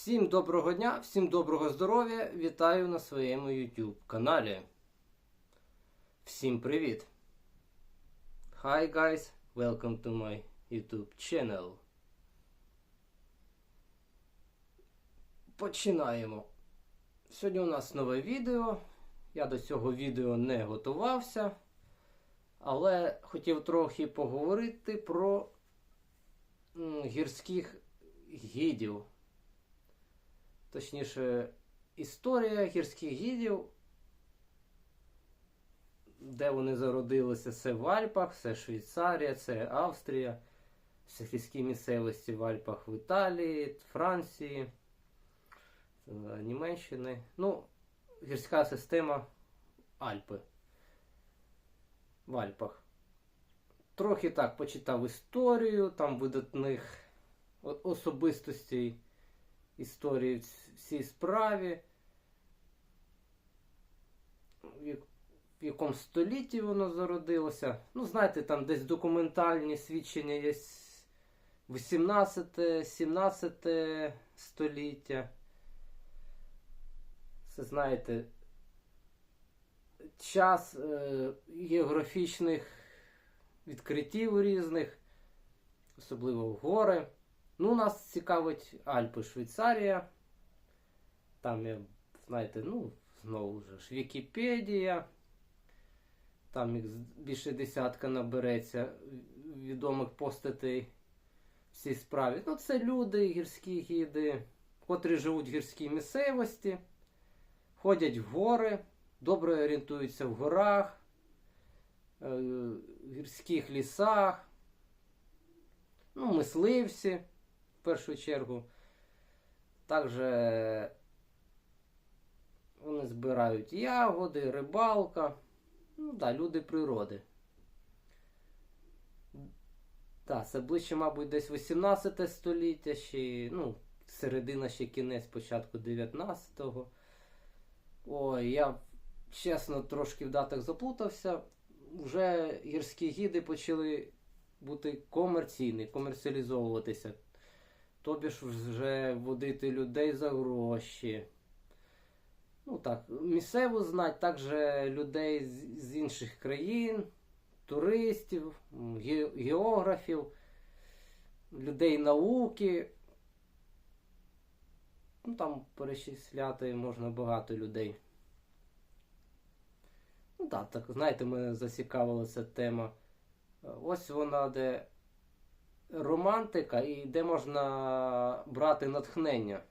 Всім доброго дня, всім доброго здоров'я. Вітаю на своєму YouTube каналі. Всім привіт! Hi guys, welcome to my YouTube channel. Починаємо. Сьогодні у нас нове відео. Я до цього відео не готувався, але хотів трохи поговорити про гірських гідів. Точніше, історія гірських гідів, де вони зародилися, це в Альпах, це Швейцарія, це Австрія, це гірські місцевості в Альпах в Італії, Франції, е, Німеччини. Ну, гірська система Альпи. В Альпах. Трохи так почитав історію, там видатних особистостей історії в цій справі. В якому столітті воно зародилося. Ну, знаєте, там десь документальні свідчення є 18-17 століття. Це знаєте, час е, географічних відкриттів різних, особливо в гори. Ну, нас цікавить Альпи Швейцарія. Там є, знаєте, ну, знову ж Вікіпедія. Там їх більше десятка набереться відомих постатей в цій справі. Ну, це люди, гірські гіди, котрі живуть в гірській місцевості, ходять в гори, добре орієнтуються в горах, е, в гірських лісах. Ну, мисливці в першу чергу. Також вони збирають ягоди, рибалка. Ну да, люди природи. Так, це ближче, мабуть, десь 18 століття, ще, ну, середина ще кінець, початку 19-го. Ой, я чесно трошки в датах заплутався. Вже гірські гіди почали бути комерційні, комерціалізовуватися. Тобі ж вже водити людей за гроші. Ну так, місцеву знать, також людей з, інших країн, туристів, ге- географів, людей науки. Ну там перечисляти можна багато людей. Ну так, так, знаєте, мене зацікавила ця тема. Ось вона, де романтика і де можна брати натхнення.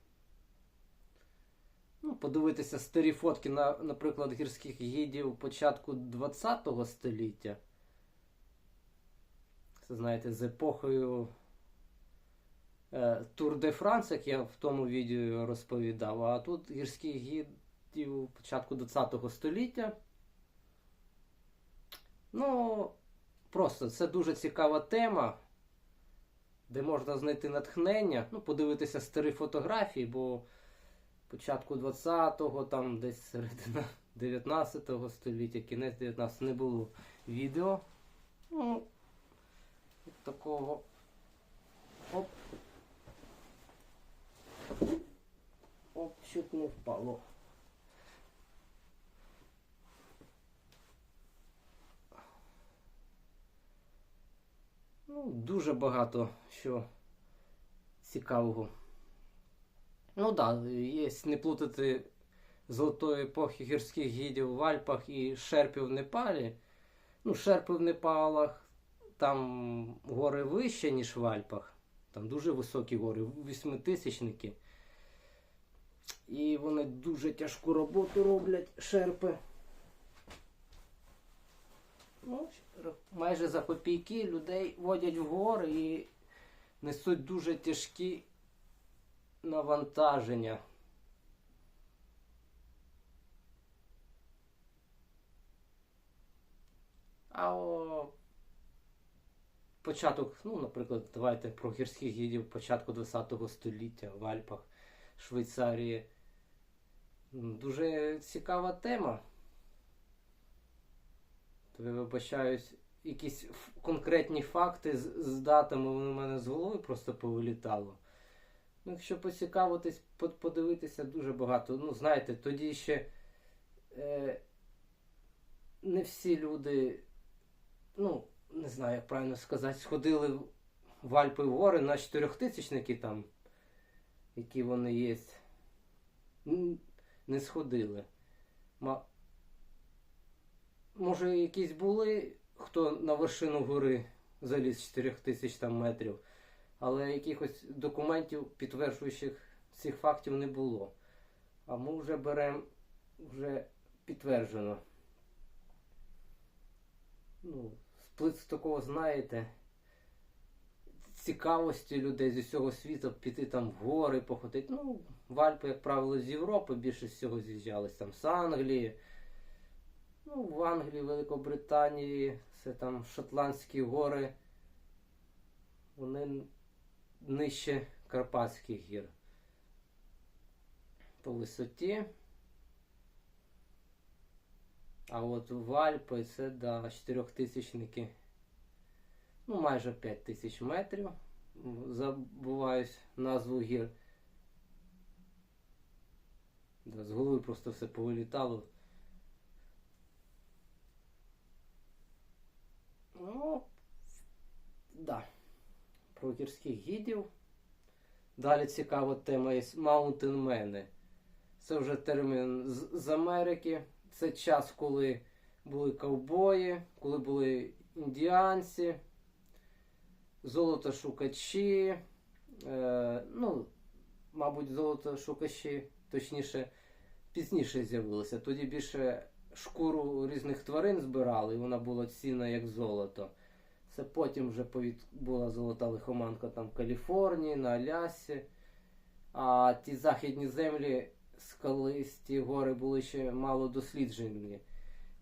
Ну, подивитися старі фотки, на, наприклад, гірських гідів початку ХХ століття. Це, знаєте, з епохою е, Тур де Франс, як я в тому відео розповідав. А тут гірських гідів початку ХХ століття. Ну, просто це дуже цікава тема, де можна знайти натхнення, ну, подивитися старі фотографії, бо початку 20-го, там десь середина 19 століття, кінець 19 не було відео. Ну, от такого. Оп. Оп, чуть не впало. Ну, дуже багато що цікавого. Ну так, да, є не плутати золотої епохи гірських гідів в Альпах і шерпів в Непалі. Ну, шерпи в Непалах, там гори вище, ніж в Альпах. Там дуже високі гори, восьмитисячники. І вони дуже тяжку роботу роблять, шерпи. Ну, майже за копійки людей водять в гори і несуть дуже тяжкі навантаження. А о, початок, ну, наприклад, давайте про гірських гідів початку ХХ століття в Альпах Швейцарії. Дуже цікава тема. Тобі вибачаюсь, якісь конкретні факти з, з датами вони в мене з голови просто повилітало. Ну, якщо поцікавитись, по- подивитися дуже багато. Ну, знаєте, тоді ще е, не всі люди, ну, не знаю, як правильно сказати, сходили в Альпи в гори на чотирьохтисячники там, які вони є. Не сходили. Може, якісь були, хто на вершину гори заліз 4000 там метрів, але якихось документів, підтверджуючих цих фактів, не було. А ми вже беремо вже підтверджено. Ну, сплит такого, знаєте, цікавості людей з усього світу піти там в гори, походити. Ну, в Альпи, як правило, з Європи більше всього з'їжджались там з Англії. Ну, в Англії, Великобританії, це там Шотландські гори. Вони нижче Карпатських гір. По висоті. А от в Альпи це да, чотирьохтисячники. Ну, майже 5 тисяч метрів. Забуваюсь назву гір. Да, з голови просто все повилітало. Ну, да. Про гірських гідів. Далі цікава тема є маунтенмени. Це вже термін з, з Америки. Це час, коли були ковбої, коли були індіанці, золотошукачі. Е, ну, мабуть, золотошукачі, точніше, пізніше з'явилися. Тоді більше шкуру різних тварин збирали, і вона була цінна як золото. Це потім вже повід... була золота лихоманка там в Каліфорнії, на Алясі. А ті західні землі, скалисті гори були ще мало досліджені.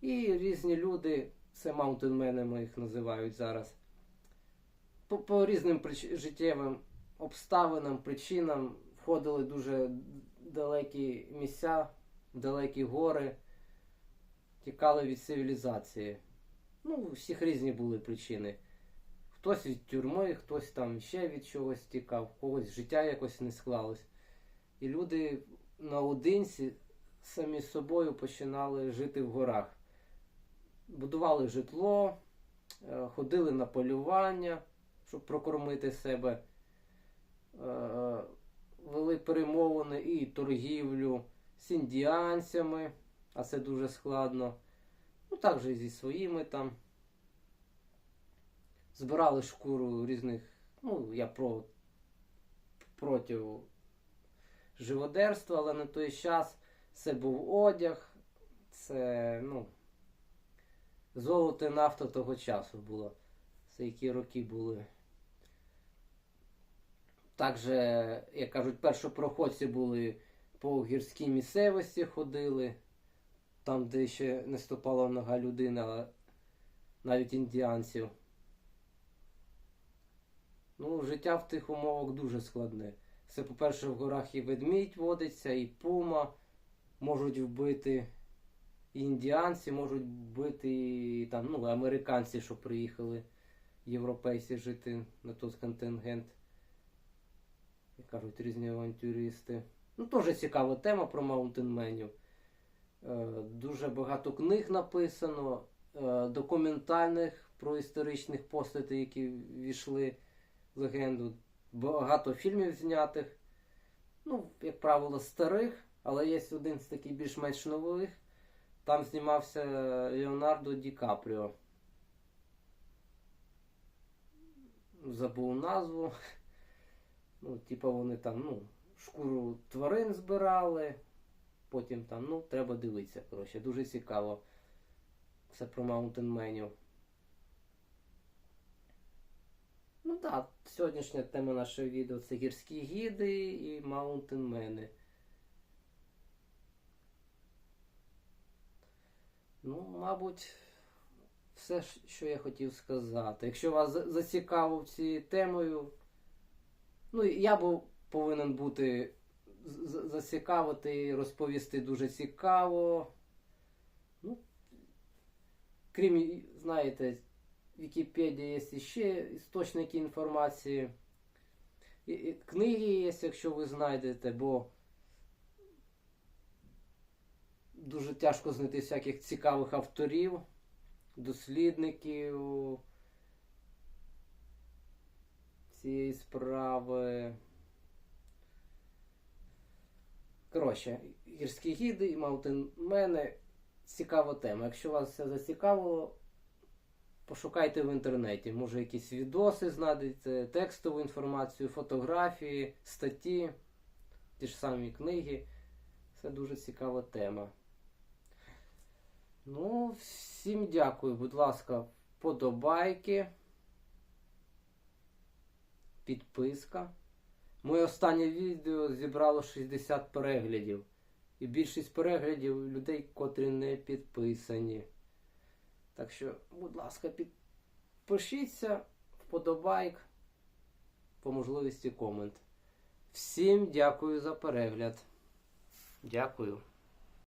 І різні люди, це маунтенменами їх називають зараз. По, по різним прич... життєвим обставинам, причинам входили дуже далекі місця, далекі гори, тікали від цивілізації. Ну, у всіх різні були причини. Хтось від тюрми, хтось там ще від чогось тікав, когось життя якось не склалось. І люди наодинці самі собою починали жити в горах. Будували житло, е, ходили на полювання, щоб прокормити себе, Е, вели перемовини і торгівлю з індіанцями, а це дуже складно. Ну, також і зі своїми там. Збирали шкуру різних, ну, я про проти живодерства, але на той час це був одяг, це, ну, золото і нафта того часу було. Це які роки були. Також, як кажуть, першопроходці були по гірській місцевості ходили, там, де ще не ступала нога людина, навіть індіанців. Ну, життя в тих умовах дуже складне. Це, по-перше, в горах і ведмідь водиться, і пума можуть вбити і індіанці, можуть вбити і там, ну, американці, що приїхали, європейці жити на той контингент. Як кажуть, різні авантюристи. Ну, теж цікава тема про маунтенменів. Е, дуже багато книг написано, е, документальних про історичних постатей, які війшли в легенду. Багато фільмів знятих. Ну, як правило, старих, але є один з таких більш-менш нових. Там знімався Леонардо Ді Капріо. Забув назву. Ну, типа вони там, ну, шкуру тварин збирали. Потім там, ну, треба дивитися, коротше, дуже цікаво. Все про маунтенменів. Ну так, сьогоднішня тема нашого відео це гірські гіди і маунтенмени. Ну, мабуть, все, що я хотів сказати. Якщо вас зацікавив цією темою, ну, я був повинен бути зацікавити розповісти дуже цікаво. Ну, крім, знаєте, Вікіпедія є ще істочники інформації. і- і книги є, якщо ви знайдете, бо дуже тяжко знайти всяких цікавих авторів, дослідників цієї справи. Коротше, гірські гіди і маунтенмени цікава тема. Якщо вас це зацікавило, пошукайте в інтернеті. Може, якісь відоси знайдете, текстову інформацію, фотографії, статті, ті ж самі книги. Це дуже цікава тема. Ну, всім дякую, будь ласка, вподобайки, підписка. Моє останнє відео зібрало 60 переглядів. І більшість переглядів людей, котрі не підписані. Так що, будь ласка, підпишіться, вподобайк, по можливості комент. Всім дякую за перегляд. Дякую.